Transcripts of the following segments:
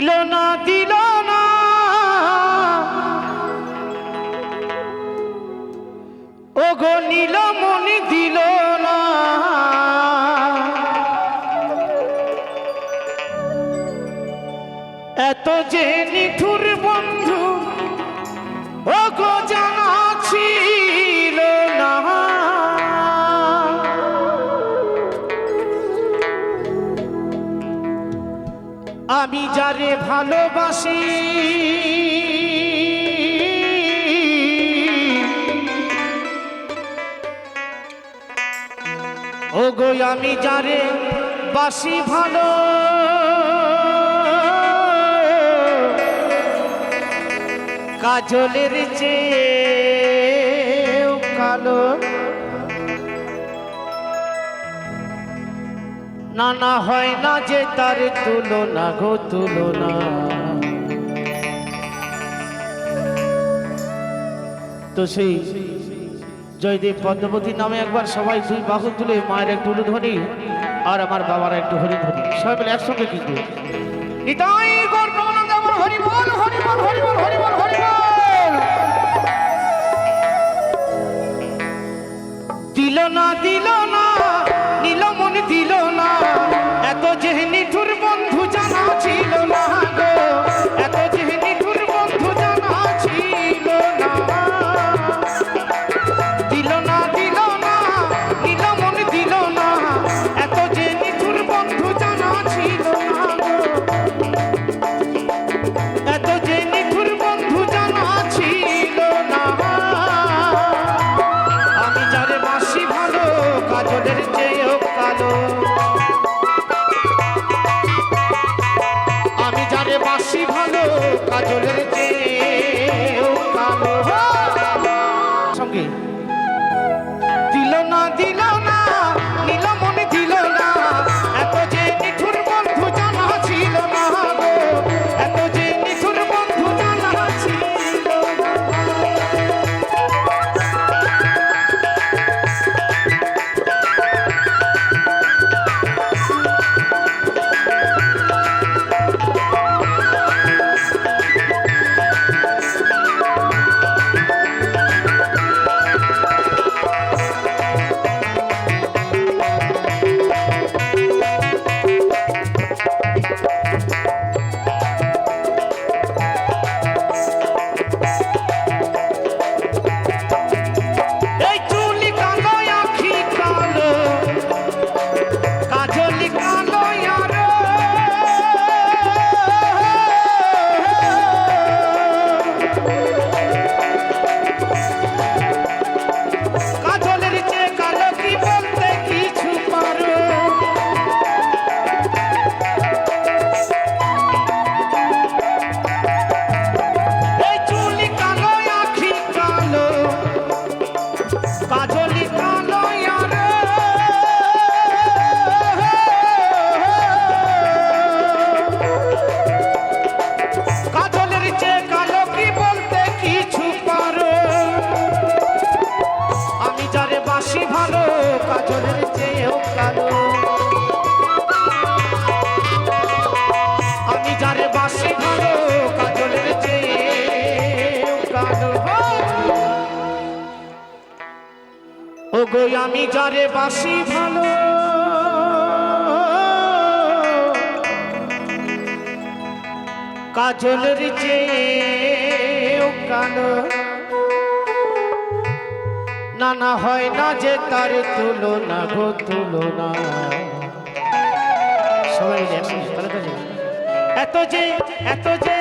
দিল না দিল আমি যারে ভালোবাসি ও গো আমি যারে বাসি ভালো কাজলের চেয়ে কালো। না না হয় না যে তার তুলনা গো, তুলনা। তো সেই জয়দেব পদ্মবতী নামে একবার সবাই দুই বাহু তুলে মায়ের একটু উলুধ্বনি আর আমার বাবার একটু হরিধ্বনি। সবাই মিলে একসঙ্গে কিন্তু দিল না দিল না সঙ্গে দিল না দিল না নীলমণি দিল ও গো আমি যারে বাসি ভালো কাজলের চেয়েও কালো না না হয় না যে তার তুলনা গো, তুলনা। সবাই এত যে এত যে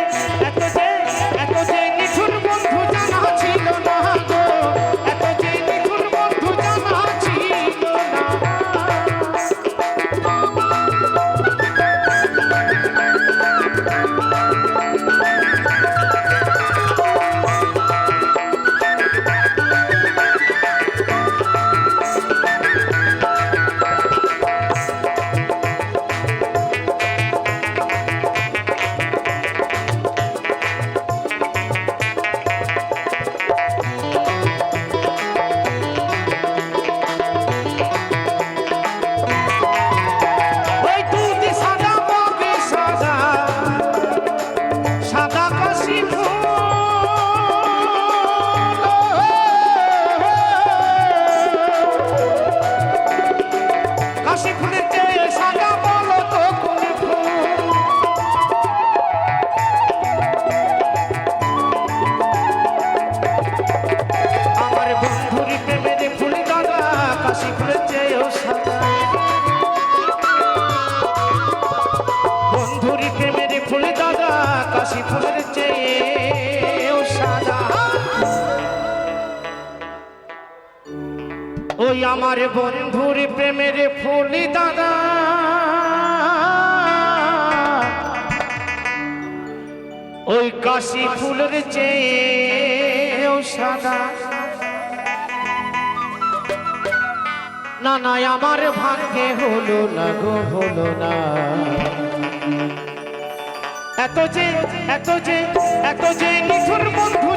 ওই আমার বন্ধুর প্রেমের ফুলি দাদা। ওই কাশি ফুলের চেয়ে সাদা। না না আমার ভাগ্যে হলো না গো, হলো না। এত যে এত যে এত যে নিঠুর বন্ধু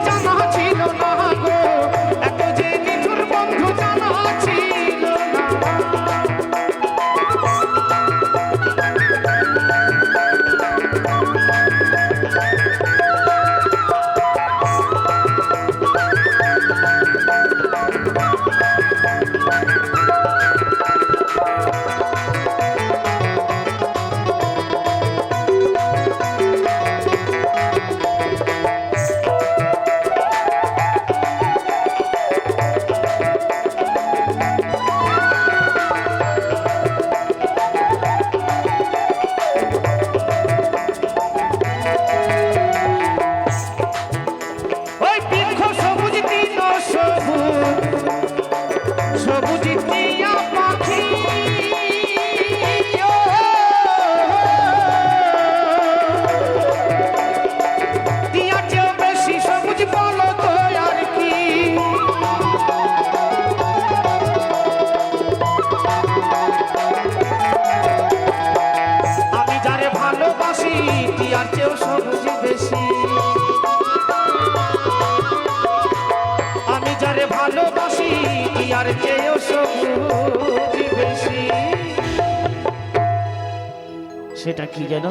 সেটা কি যেন?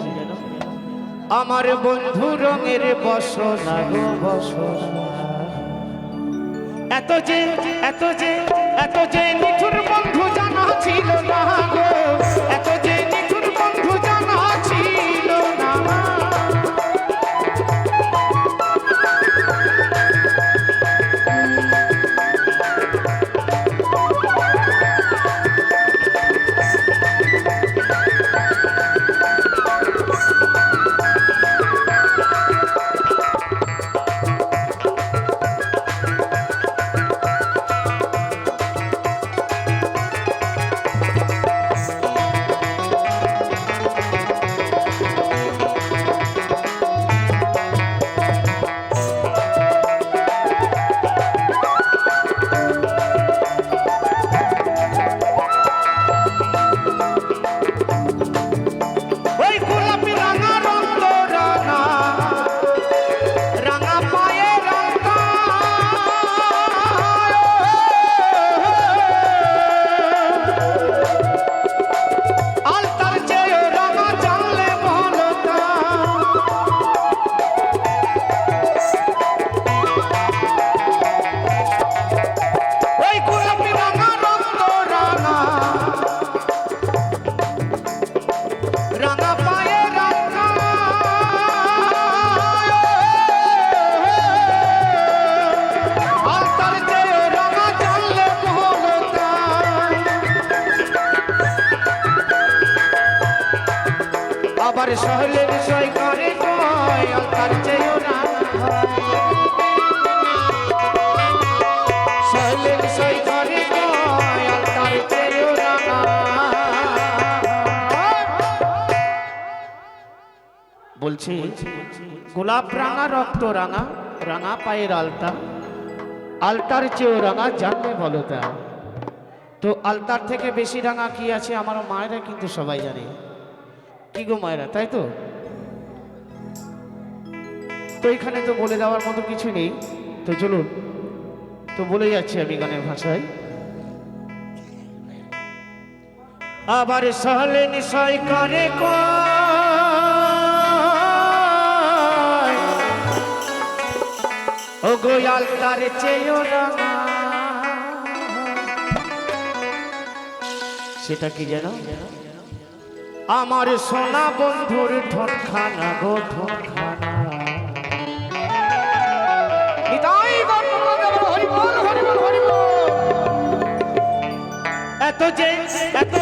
আমার বন্ধু রঙের বসনা। এত যে এত যে এত যে নিঠুর বন্ধু জানা ছিল না গো। সহলে বিষয় করে কয় চেয়েও বলছি, গোলাপ রাঙা, রক্ত রাঙা রাঙা পায়ের আলতা। আলতার চেয়েও রাঙা, জানলে বলো তা। তো আলতার থেকে বেশি রাঙা কি আছে? আমার মায়েরা কিন্তু সবাই জানে। কি গো মায়েরা, তাই তো? তো এখানে তো বলে দেওয়ার মতো কিছু নেই। তো চলুন, তো বলে যাচ্ছি আমি গানের ভাষায়। আবার সহলে নিশয় করে ও গোয়াল তার চেয়েও সেটা কি যেন? আমার সোনা বন্ধুর ঠোঁটখানা গো ঠোঁটখানা। এত বল এত যে এত